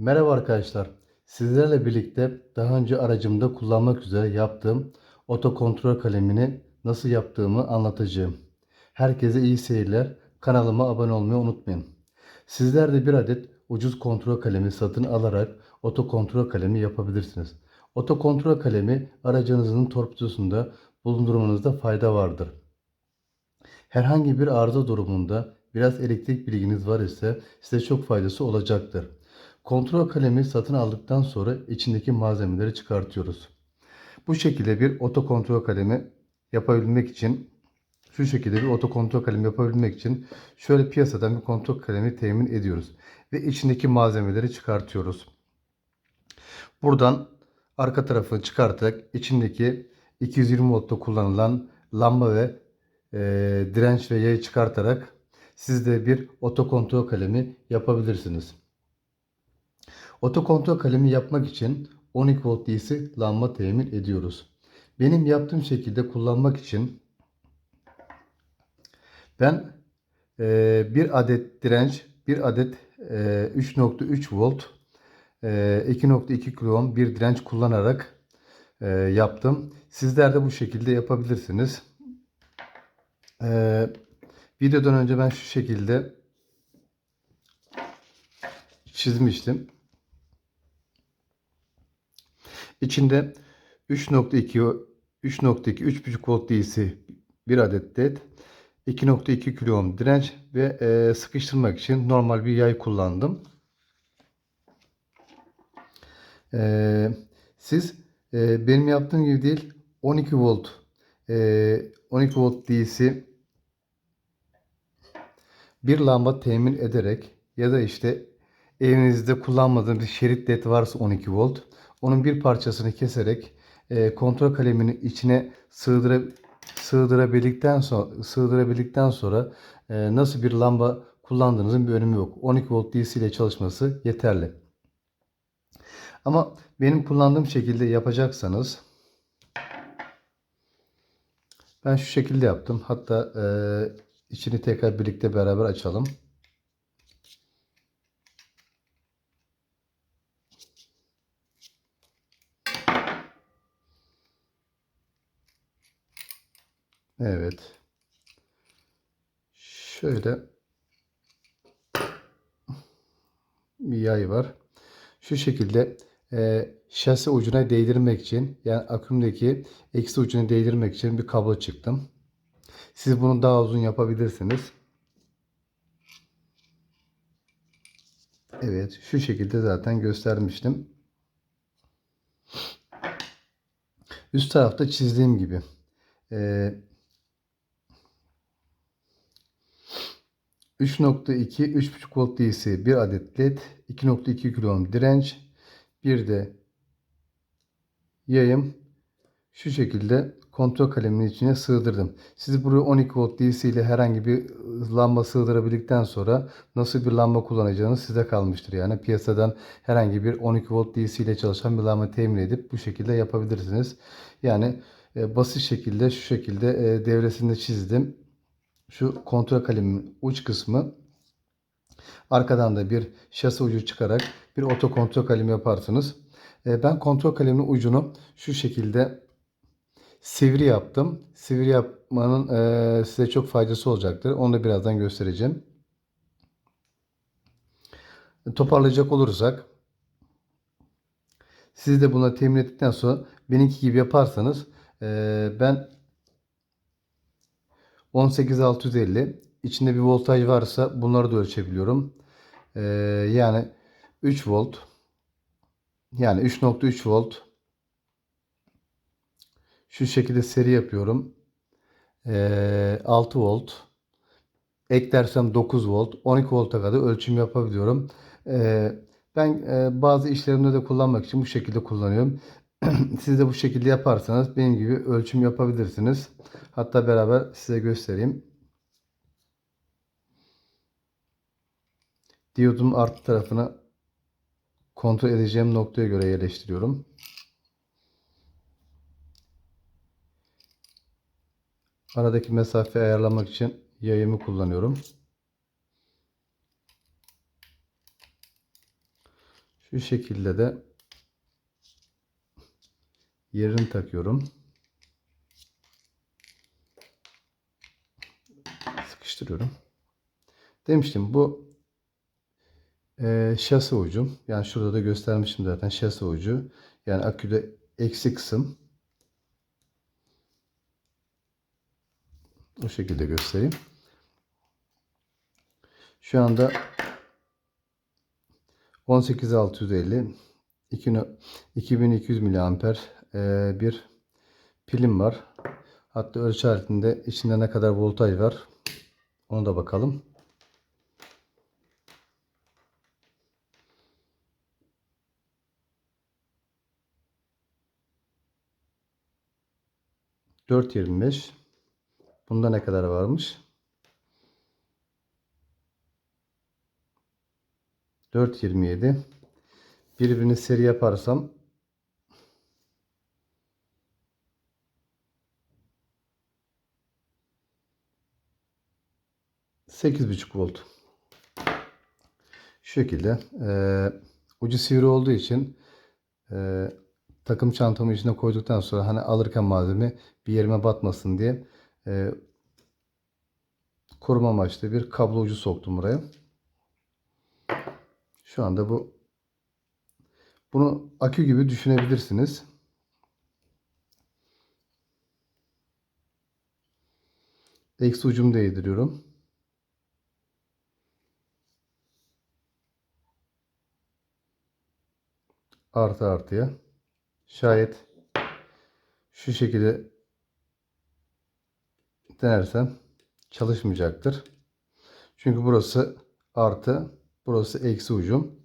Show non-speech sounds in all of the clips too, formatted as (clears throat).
Merhaba arkadaşlar. Sizlerle birlikte daha önce aracımda kullanmak üzere yaptığım otokontrol kalemini nasıl yaptığımı anlatacağım. Herkese iyi seyirler. Kanalıma abone olmayı unutmayın. Sizler de bir adet ucuz kontrol kalemi satın alarak otokontrol kalemi yapabilirsiniz. Otokontrol kalemi aracınızın torpidosunda bulundurmanızda fayda vardır. Herhangi bir arıza durumunda biraz elektrik bilginiz var ise size çok faydası olacaktır. Kontrol kalemi satın aldıktan sonra içindeki malzemeleri çıkartıyoruz. Bu şekilde bir otokontrol kalemi yapabilmek için şu şekilde bir otokontrol kalemi yapabilmek için şöyle piyasadan bir kontrol kalemi temin ediyoruz ve içindeki malzemeleri çıkartıyoruz. Buradan arka tarafını çıkartarak içindeki 220 voltta kullanılan lamba ve e, direnç ve yayı çıkartarak siz de bir otokontrol kalemi yapabilirsiniz. Otokontrol kalemi yapmak için 12 volt DC lamba temin ediyoruz. Benim yaptığım şekilde kullanmak için ben e, bir adet direnç, bir adet e, 3.3 volt, e, 2.2 kilo ohm bir direnç kullanarak e, yaptım. Sizler de bu şekilde yapabilirsiniz. E, videodan önce ben şu şekilde çizmiştim. İçinde 3.2 3.2 3.5 volt DC bir adet led 2.2 kilo ohm direnç ve e, sıkıştırmak için normal bir yay kullandım. E, siz e, benim yaptığım gibi değil 12 volt e, 12 volt DC bir lamba temin ederek ya da işte evinizde kullanmadığınız şerit led varsa 12 volt onun bir parçasını keserek e, kontrol kaleminin içine sığdıra, sığdırabildikten sonra sığdırabildikten sonra e, nasıl bir lamba kullandığınızın bir önemi yok. 12 volt DC ile çalışması yeterli. Ama benim kullandığım şekilde yapacaksanız ben şu şekilde yaptım. Hatta e, içini tekrar birlikte beraber açalım. Evet. Şöyle bir yay var. Şu şekilde e, şase ucuna değdirmek için yani akümdeki eksi ucuna değdirmek için bir kablo çıktım. Siz bunu daha uzun yapabilirsiniz. Evet şu şekilde zaten göstermiştim. Üst tarafta çizdiğim gibi. Ee, 3.2 3.5 volt DC bir adet led 2.2 kilo ohm direnç bir de yayım şu şekilde kontrol kaleminin içine sığdırdım. Siz buraya 12 volt DC ile herhangi bir lamba sığdırabildikten sonra nasıl bir lamba kullanacağınız size kalmıştır. Yani piyasadan herhangi bir 12 volt DC ile çalışan bir lamba temin edip bu şekilde yapabilirsiniz. Yani e, basit şekilde şu şekilde e, devresinde çizdim. Şu kontrol kalemin uç kısmı arkadan da bir şase ucu çıkarak bir oto kontrol kalemi yaparsınız. E, ben kontrol kalemin ucunu şu şekilde sivri yaptım. Sivri yapmanın e, size çok faydası olacaktır. Onu da birazdan göstereceğim. Toparlayacak olursak siz de buna temin ettikten sonra benimki gibi yaparsanız e, ben 18650 içinde bir voltaj varsa bunları da ölçebiliyorum. E, yani 3 volt yani 3.3 volt şu şekilde seri yapıyorum. E, 6 volt eklersem 9 volt 12 volta kadar ölçüm yapabiliyorum. E, ben e, bazı işlerimde de kullanmak için bu şekilde kullanıyorum. (clears throat) Siz de bu şekilde yaparsanız benim gibi ölçüm yapabilirsiniz. Hatta beraber size göstereyim. Diyodun artı tarafını kontrol edeceğim noktaya göre yerleştiriyorum. Aradaki mesafeyi ayarlamak için yayımı kullanıyorum. Şu şekilde de yerini takıyorum. Sıkıştırıyorum. Demiştim bu e, şase ucu. Yani şurada da göstermişim zaten şase ucu. Yani aküde eksi kısım. O şekilde göstereyim. Şu anda 18650 2200 miliamper e, bir pilim var. Hatta ölçü aletinde içinde ne kadar voltaj var onu da bakalım. Dört yirmi beş. Bunda ne kadar varmış? 4.27 birbirini seri yaparsam sekiz buçuk volt. Şu şekilde e, ucu sivri olduğu için e, takım çantamı içine koyduktan sonra hani alırken malzeme bir yerime batmasın diye e, koruma amaçlı bir kablo ucu soktum buraya. Şu anda bu bunu akü gibi düşünebilirsiniz. Eksi ucumu değdiriyorum. Artı artıya. Şayet şu şekilde denersem çalışmayacaktır. Çünkü burası artı Burası eksi ucum.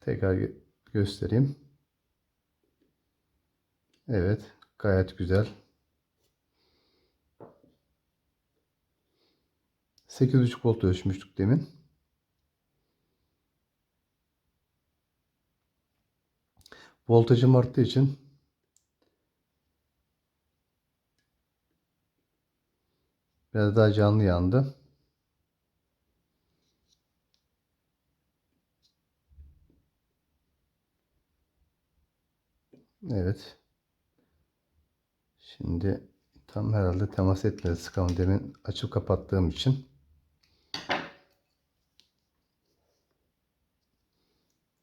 Tekrar göstereyim. Evet. Gayet güzel. 8.5 volt ölçmüştük demin. Voltajım arttığı için biraz daha canlı yandı. Evet. Şimdi tam herhalde temas etmedi sıkalım demin açıp kapattığım için.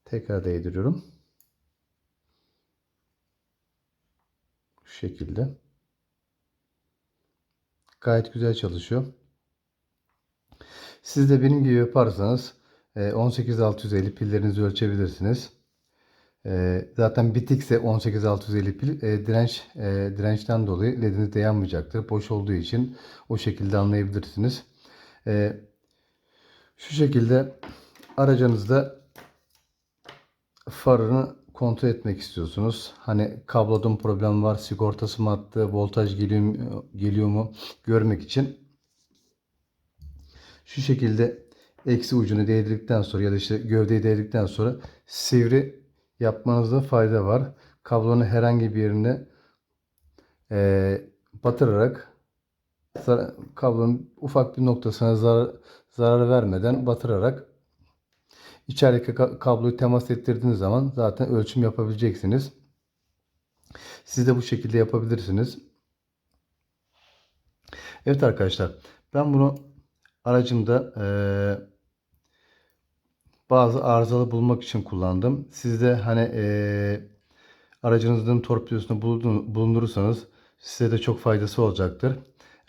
Tekrar değdiriyorum. Şekilde. Gayet güzel çalışıyor. Siz de benim gibi yaparsanız 18650 e, pillerinizi ölçebilirsiniz. E, zaten bitikse 18650 pil e, direnç dirençten dolayı lediniz de yanmayacaktır. Boş olduğu için o şekilde anlayabilirsiniz. Şu şekilde aracınızda farını kontrol etmek istiyorsunuz. Hani kablodun problem var, sigortası mı attı, voltaj geliyor, geliyor mu görmek için şu şekilde eksi ucunu değdirdikten sonra ya da işte gövdeyi değdirdikten sonra sivri yapmanızda fayda var. Kablonun herhangi bir yerine e, batırarak kablonun ufak bir noktasına zarar, zarar vermeden batırarak içerideki kabloyu temas ettirdiğiniz zaman zaten ölçüm yapabileceksiniz. Siz de bu şekilde yapabilirsiniz. Evet arkadaşlar ben bunu aracımda eee bazı arızalı bulmak için kullandım. Siz de hani e, aracınızın torpidosunu bulundurursanız size de çok faydası olacaktır.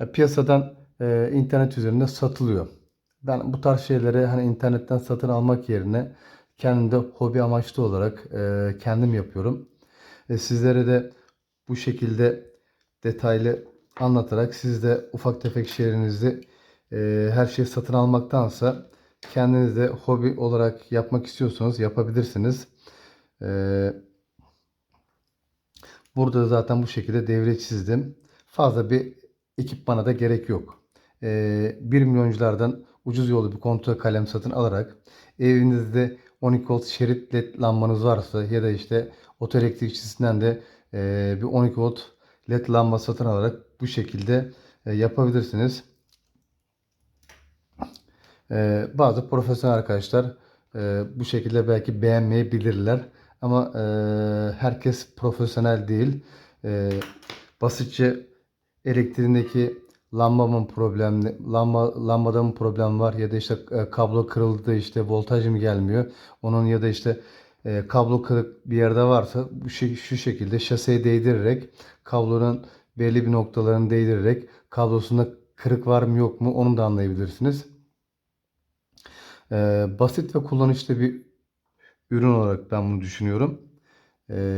E, piyasadan e, internet üzerinde satılıyor. Ben bu tarz şeyleri hani internetten satın almak yerine kendim de hobi amaçlı olarak e, kendim yapıyorum. E, sizlere de bu şekilde detaylı anlatarak siz de ufak tefek şeylerinizi e, her şeyi satın almaktansa kendiniz de hobi olarak yapmak istiyorsanız yapabilirsiniz. Ee, burada zaten bu şekilde devre çizdim. Fazla bir ekipmana da gerek yok. Ee, 1 milyonculardan ucuz yolu bir kontrol kalem satın alarak evinizde 12 volt şerit led lambanız varsa ya da işte oto elektrikçisinden de e, bir 12 volt led lamba satın alarak bu şekilde e, yapabilirsiniz. Ee, bazı profesyonel arkadaşlar e, bu şekilde belki beğenmeyebilirler. Ama e, herkes profesyonel değil. E, basitçe elektriğindeki lambamın problemli, lamba, lambada mı problem var ya da işte e, kablo kırıldı işte voltaj mı gelmiyor. Onun ya da işte e, kablo kırık bir yerde varsa şu şekilde şaseye değdirerek kablonun belli bir noktalarını değdirerek kablosunda kırık var mı yok mu onu da anlayabilirsiniz. E, basit ve kullanışlı bir ürün olarak ben bunu düşünüyorum.